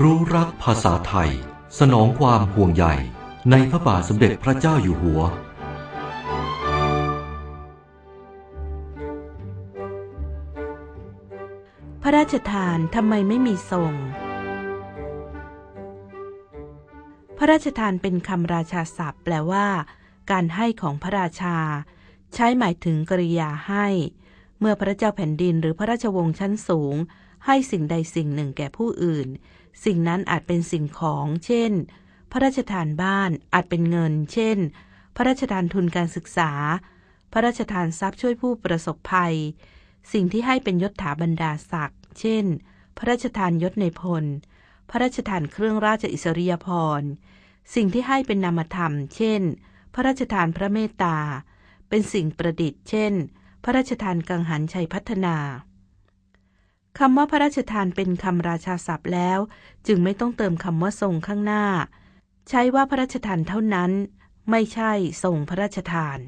รู้รักภาษาไทย สนองความห่วงใยในพระบาทสมเด็จพระเจ้าอยู่หัว พระราชทานทำไมไม่มีทรง พระราชทานเป็นคำราชาศัพท์ แปลว่า การให้ของพระราชา ใช้หมายถึงกริยาให้ เมื่อพระเจ้าแผ่นดินหรือพระราชวงศ์ชั้นสูง ให้สิ่งใดสิ่งหนึ่งแก่ผู้อื่น สิ่งนั้นอาจเป็นสิ่งของ เช่น พระราชทานบ้าน อาจเป็นเงิน เช่น พระราชทานทุนการศึกษา พระราชทานทรัพย์ช่วยผู้ประสบภัย สิ่งที่ให้เป็นยศถาบรรดาศักดิ์ เช่น พระราชทานยศในพล พระราชทานเครื่องราชอิสริยาภรณ์ สิ่งที่ให้เป็นนามธรรม เช่น พระราชทานพระเมตตา เป็นสิ่งประดิษฐ์ เช่น พระราชทานกังหันชัยพัฒนา คำว่าพระราชทานเป็นคำราชาศัพท์แล้ว จึงไม่ต้องเติมคำว่าทรงข้างหน้า ใช้ว่าพระราชทานเท่านั้น ไม่ใช่ทรงพระราชทาน